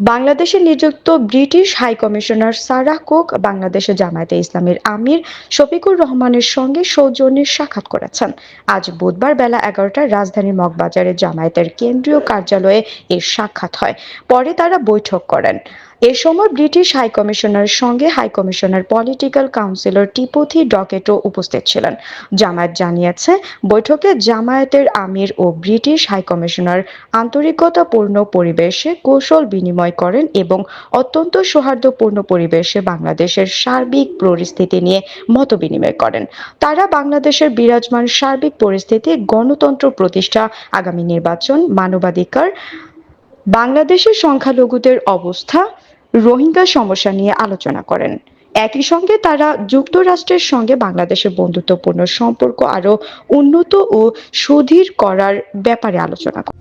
বাংলাদেশে নিযুক্ত British high commissioner Sarah Cooke বাংলাদেশে জামায়াতে ইসলামের আমির শফিকুর রহমানের সঙ্গে সৌজন্যের সাক্ষাৎ করেছেন। আজ বুধবার বেলা এগারোটায় রাজধানীর মগবাজারে জামায়াতের কেন্দ্রীয় কার্যালয়ে এর সাক্ষাৎ হয়। পরে তারা বৈঠক করেন। এ সময় ব্রিটিশ হাই কমিশনারের সঙ্গে high commissioner political councillor Timothy ডকেটও উপস্থিত ছিলেন। জামায়াত জানিয়েছে, বৈঠকে জামায়াতের আমির ও ব্রিটিশ হাই কমিশনার আন্তরিকতাপূর্ণ পরিবেশে কৌশল বিনিময় করেন এবং অত্যন্ত সৌহার্দ্যপূর্ণ পরিবেশে বাংলাদেশের সার্বিক পরিস্থিতি নিয়ে মত বিনিময় করেন। তারা বাংলাদেশের বিরাজমান সার্বিক পরিস্থিতি, গণতন্ত্র প্রতিষ্ঠা, আগামী নির্বাচন, মানবাধিকার, বাংলাদেশের সংখ্যালঘুদের অবস্থা রোহিঙ্গা সমস্যা নিয়ে আলোচনা করেন। একই সঙ্গে তারা যুক্তরাষ্ট্রের সঙ্গে বাংলাদেশের বন্ধুত্বপূর্ণ সম্পর্ক আরও উন্নত ও সুদৃঢ় করার ব্যাপারে আলোচনা করেন।